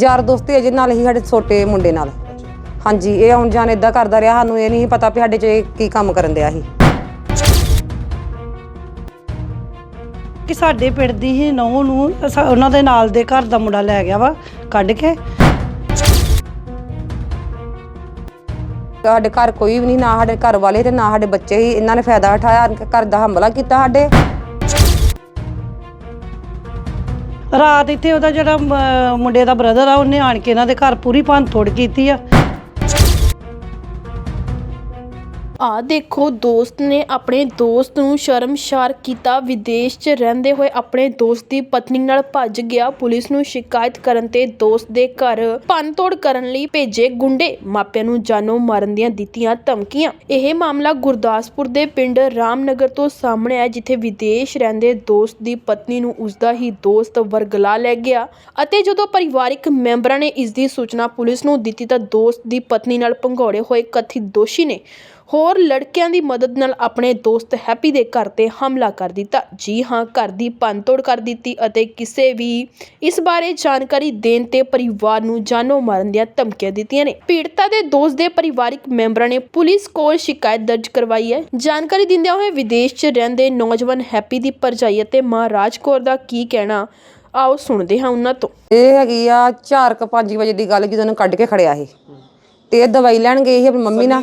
ਯਾਰ ਦੋਸਤੀ ਅਜੇ ਨਾਲ ਹੀ ਸਾਡੇ ਛੋਟੇ ਮੁੰਡੇ ਨਾਲ। ਹਾਂਜੀ ਇਹ ਆਉਣ ਜਾਣ ਇਦਾਂ ਕਰਦਾ ਰਿਹਾ ਸਾਨੂੰ ਇਹ ਨਹੀਂ ਪਤਾ ਵੀ ਸਾਡੇ 'ਚ ਇਹ ਕੀ ਕੰਮ ਕਰਨ ਦਿਆ ਸੀ। ਕਿ ਸਾਡੇ ਪਿੰਡ ਦੀ ਹੀ ਨੌਂ ਨੂੰ ਅਸਾਂ- ਉਹਨਾਂ ਦੇ ਨਾਲ ਦੇ ਘਰ ਦਾ ਮੁੰਡਾ ਲੈ ਗਿਆ ਵਾ ਕੱਢ ਕੇ। ਸਾਡੇ ਘਰ ਕੋਈ ਵੀ ਨਹੀਂ ਨਾ ਸਾਡੇ ਘਰ ਵਾਲੇ ਤੇ ਨਾ ਸਾਡੇ ਬੱਚੇ ਹੀ ਇਹਨਾਂ ਨੇ ਫਾਇਦਾ ਉਠਾਇਆ ਘਰ ਦਾ ਹਮਲਾ ਕੀਤਾ ਸਾਡੇ। ਰਾਤ ਇੱਥੇ ਉਹਦਾ ਜਿਹੜਾ ਅਮ, ਮੁੰਡੇ ਦਾ ਬ੍ਰਦਰ ਆ ਉਹਨੇ ਆਣ ਕੇ ਇਹਨਾਂ ਦੇ ਘਰ ਪੂਰੀ ਭੰਨ ਤੋੜ ਕੀਤੀ ਆ। ਆਹ ਦੇਖੋ, ਦੋਸਤ ਨੇ ਆਪਣੇ ਦੋਸਤ ਨੂੰ ਸ਼ਰਮਸ਼ਾਰ ਕੀਤਾ। ਵਿਦੇਸ਼ 'ਚ ਰਹਿੰਦੇ ਹੋਏ ਆਪਣੇ ਦੋਸਤ ਦੀ ਪਤਨੀ ਨਾਲ ਭੱਜ ਗਿਆ। ਪੁਲਿਸ ਨੂੰ ਸ਼ਿਕਾਇਤ ਕਰਨ ਤੇ ਦੋਸਤ ਦੇ ਘਰ ਭੰਨਤੋੜ ਕਰਨ ਲਈ ਭੇਜੇ ਗੁੰਡੇ। ਮਾਪਿਆਂ ਨੂੰ ਜਾਨੋਂ ਮਾਰਨ ਦੀਆਂ ਦਿੱਤੀਆਂ ਧਮਕੀਆਂ। ਇਹ ਮਾਮਲਾ ਗੁਰਦਾਸਪੁਰ ਦੇ ਪਿੰਡ ਰਾਮਨਗਰ ਤੋਂ ਸਾਹਮਣੇ ਆਇਆ, ਜਿੱਥੇ ਵਿਦੇਸ਼ ਰਹਿੰਦੇ ਦੋਸਤ ਦੀ ਪਤਨੀ ਨੂੰ ਉਸਦਾ ਹੀ ਦੋਸਤ ਵਰਗਲਾ ਲੈ ਗਿਆ। ਅਤੇ ਜਦੋਂ ਪਰਿਵਾਰਕ ਮੈਂਬਰਾਂ ਨੇ ਇਸ ਦੀ ਸੂਚਨਾ ਪੁਲਿਸ ਨੂੰ ਦਿੱਤੀ, ਤਾਂ ਦੋਸਤ ਦੀ ਪਤਨੀ ਨਾਲ ਭੰਗੌੜੇ ਹੋਏ ਕਥਿਤ ਦੋਸ਼ੀ ਨੇ ਹੋਰ ਲੜਕਿਆਂ ਦੀ ਮਦਦ ਨਾਲ ਆਪਣੇ ਦੋਸਤ ਹੈਪੀ ਦੇ ਘਰ ਤੇ ਹਮਲਾ ਕਰ ਦਿੱਤਾ। ਜੀ ਹਾਂ, ਘਰ ਦੀ ਭੰਨਤੋੜ ਕਰ ਦਿੱਤੀ ਅਤੇ ਕਿਸੇ ਵੀ ਇਸ ਬਾਰੇ ਜਾਣਕਾਰੀ ਦੇਣ ਤੇ ਪਰਿਵਾਰ ਨੂੰ ਜਾਨੋਂ ਮਾਰਨ ਦੀਆਂ ਧਮਕੀਆਂ ਦਿੱਤੀਆਂ ਨੇ। ਪੀੜਤਾ ਦੇ ਦੋਸਤ ਦੇ ਪਰਿਵਾਰਿਕ ਮੈਂਬਰਾਂ ਨੇ ਪੁਲਿਸ ਕੋਲ ਸ਼ਿਕਾਇਤ ਦਰਜ ਕਰਵਾਈ ਹੈ। ਜਾਣਕਾਰੀ ਦਿੰਦਿਆਂ ਹੋਏ ਵਿਦੇਸ਼ 'ਚ ਰਹਿੰਦੇ ਨੌਜਵਾਨ ਹੈਪੀ ਦੀ ਭਰਜਾਈ ਅਤੇ ਮਹਾਰਾਜ ਕੌਰ ਦਾ ਕੀ ਕਹਿਣਾ, ਆਓ ਸੁਣਦੇ ਹਾਂ ਉਹਨਾਂ ਤੋਂ। ਇਹ ਹੈਗੀ ਆ 4:00 ਵਜੇ ਦੀ ਗੱਲ ਜਦੋਂ ਉਹਨੂੰ ਕੱਢ ਕੇ ਖੜਿਆ ਸੀ ਤੇ ਇਹ ਦਵਾਈ ਲੈਣ ਗਏ ਸੀ ਆਪਣੀ ਮੰਮੀ ਨਾਲ।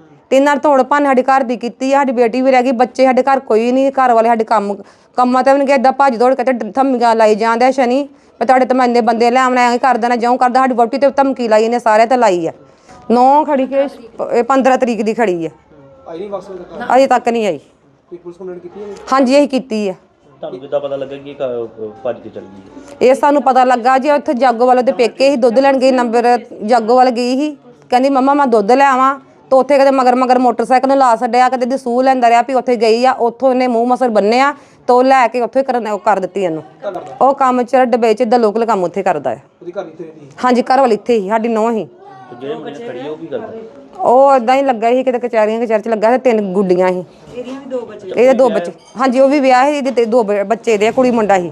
ਤੇ ਨਾਲ ਤੋੜ ਭੰਨ ਸਾਡੇ ਘਰ ਦੀ ਕੀਤੀ ਆ ਸਾਡੀ ਬੇਟੀ ਵੀ ਰਹਿ ਗਈ ਬੱਚੇ ਸਾਡੇ ਘਰ ਕੋਈ ਨਹੀਂ ਘਰ ਵਾਲੇ ਸਾਡੇ ਕੰਮ ਕੰਮਾਂ ਤੇ ਵੀ ਨਹੀਂ ਏਦਾਂ ਭੱਜ ਦੌੜ ਕੇ ਤੇ ਧਮਕੀਆਂ ਲਾਈ ਜਾਂਦੇ ਆ ਸ਼ਨੀ ਮੈਂ ਤੁਹਾਡੇ ਤੇ ਮੈਂ ਇੰਨੇ ਬੰਦੇ ਲੈ ਆਉਣਾ ਐਂ ਕਰ ਦੇਣਾ ਜਿਉਂ ਕਰਦਾ ਸਾਡੀ ਵੋਟੀ ਤੇ ਧਮਕੀ ਲਾਈ ਇਹਨੇ ਸਾਰੇ ਤੇ ਲਾਈ ਆ। ਨੌ ਖੜੀ ਕੇ ਇਹ 15 ਤਰੀਕ ਦੀ ਖੜੀ ਆ। ਆਈ ਨਹੀਂ ਵਾਪਸ ਤੱਕ? ਅਜੇ ਤੱਕ ਨਹੀਂ ਆਈ। ਕੋਈ ਪੁਲਿਸ ਕੰਪਲੇਂਟ ਕੀਤੀ ਹੈ ਹਾਂਜੀ ਇਹ ਕੀਤੀ ਆ। ਤੁਹਾਨੂੰ ਕਿੱਦਾਂ ਪਤਾ ਲੱਗਾ ਕਿ ਇਹ ਭੱਜ ਕੇ ਚਲ ਗਈ ਇਹ ਸਾਨੂੰ ਪਤਾ ਲੱਗਾ ਜੀ ਉੱਥੇ ਜਾਗੋ ਵਾਲੇ ਦੇ ਪੇਕੇ ਹੀ ਦੁੱਧ ਲੈਣ ਗਈ ਨੰਬਰ ਜਾਗੋ ਵਾਲੇ ਗਈ ਸੀ। ਕਹਿੰਦੀ ਮੰਮਾ ਮੈਂ ਦੁੱਧ ਲੈ ਆਵਾਂ। ਤਾਂ ਉੱਥੇ ਕਦੇ ਮਗਰ ਮਗਰ ਮੋਟਰਸਾਈਕਲ ਨੂੰ ਲਾ ਛੱਡਿਆ ਕਦੇ ਦੀ ਸੂਹ ਲੈਂਦਾ ਰਿਹਾ ਵੀ ਉੱਥੇ ਗਈ ਆ ਉੱਥੋਂ ਇਹਨੇ ਮੂੰਹ ਮਸਰ ਬੰਨਿਆ ਤਾਂ ਉਹ ਲੈ ਕੇ ਉੱਥੇ ਕਰਨ ਉਹ ਕਰ ਦਿੱਤੀ ਇਹਨੂੰ। ਉਹ ਕੰਮ ਚ ਡੱਬੇ ਚ ਦਾ ਲੋਕਲ ਕੰਮ ਉੱਥੇ ਕਰਦਾ ਹੈ। ਉਹਦੀ ਘਰ ਇੱਥੇ ਰਹਿੰਦੀ ਹਾਂਜੀ ਘਰ ਵਾਲੀ ਇੱਥੇ ਹੀ ਸਾਡੀ ਨੌਂ ਹੀ। ਤੇ ਜਿਹੜੇ ਮੁੰਡੇ ਖੜੀ ਉਹ ਕੀ ਕਰਦਾ ਉਹ ਇਦਾਂ ਹੀ ਲੱਗਾ ਸੀ ਕਿਤੇ ਕਚਹਿਰੀਆਂ ਕਚਹਿਰ ਚ ਲੱਗਾ ਸੀ ਤਿੰਨ ਗੁੱਡੀਆਂ ਸੀ। ਇਹਦੀਆਂ ਵੀ ਦੋ ਬੱਚੇ ਇਹਦੇ ਦੋ ਬੱਚੇ ਹਾਂਜੀ ਉਹ ਵੀ ਵਿਆਹ ਸੀ ਇਹਦੇ ਤੇ ਦੋ ਬ- ਬੱਚੇ ਦੇ ਆ, ਕੁੜੀ ਮੁੰਡਾ ਸੀ।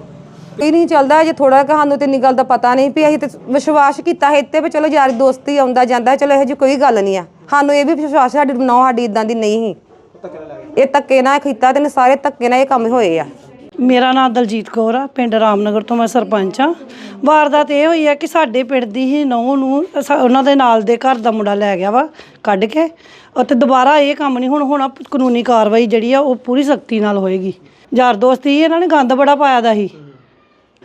ਇਹ ਨਹੀਂ ਚੱਲਦਾ, ਜੇ ਥੋੜਾ ਸਾਨੂੰ ਤੇ ਇੰਨੀ ਗੱਲ ਦਾ ਪਤਾ ਨਹੀਂ ਵੀ ਅਸੀਂ ਤੇ ਵਿਸ਼ਵਾਸ ਕੀਤਾ ਹੈ ਇੱਥੇ ਵੀ ਚਲੋ ਯਾਰ ਦੋਸਤੀ ਆਉਂਦਾ ਜਾਂਦਾ, ਚਲੋ ਇਹੋ ਜਿਹੀ ਕੋਈ ਗੱਲ ਨਹੀਂ ਆ। ਸਾਨੂੰ ਇਹ ਵੀ ਵਿਸ਼ਵਾਸ ਸਾਡੀ ਨੌ ਸਾਡੀ ਇਦਾਂ ਦੀ ਨਹੀਂ ਸੀ। ਇਹ ਧੱਕੇ ਨਾਲ ਕੀਤਾ ਤੇ ਸਾਰੇ ਧੱਕੇ ਨਾਲ ਇਹ ਕੰਮ ਹੋਏ ਆ। ਮੇਰਾ ਨਾਮ ਦਲਜੀਤ ਕੌਰ ਆ, ਪਿੰਡ ਰਾਮਨਗਰ ਤੋਂ ਮੈਂ ਸਰਪੰਚ ਆ। ਵਾਰਦਾਤ ਇਹ ਹੋਈ ਆ ਕਿ ਸਾਡੇ ਪਿੰਡ ਦੀ ਹੀ ਨੌਂ ਨੂੰ ਅਸਾਂ- ਉਹਨਾਂ ਦੇ ਨਾਲ ਦੇ ਘਰ ਦਾ ਮੁੰਡਾ ਲੈ ਗਿਆ ਵਾ ਕੱਢ ਕੇ। ਅਤੇ ਦੁਬਾਰਾ ਇਹ ਕੰਮ ਨਹੀਂ, ਹੁਣ, ਹੋਣਾ ਕਾਨੂੰਨੀ ਕਾਰਵਾਈ ਜਿਹੜੀ ਆ ਉਹ ਪੂਰੀ ਸਖਤੀ ਨਾਲ ਹੋਏਗੀ। ਯਾਰ ਦੋਸਤੀ ਇਹਨਾਂ ਨੇ ਗੰਦ ਬੜਾ ਪਾਇਆ ਦਾ ਸੀ।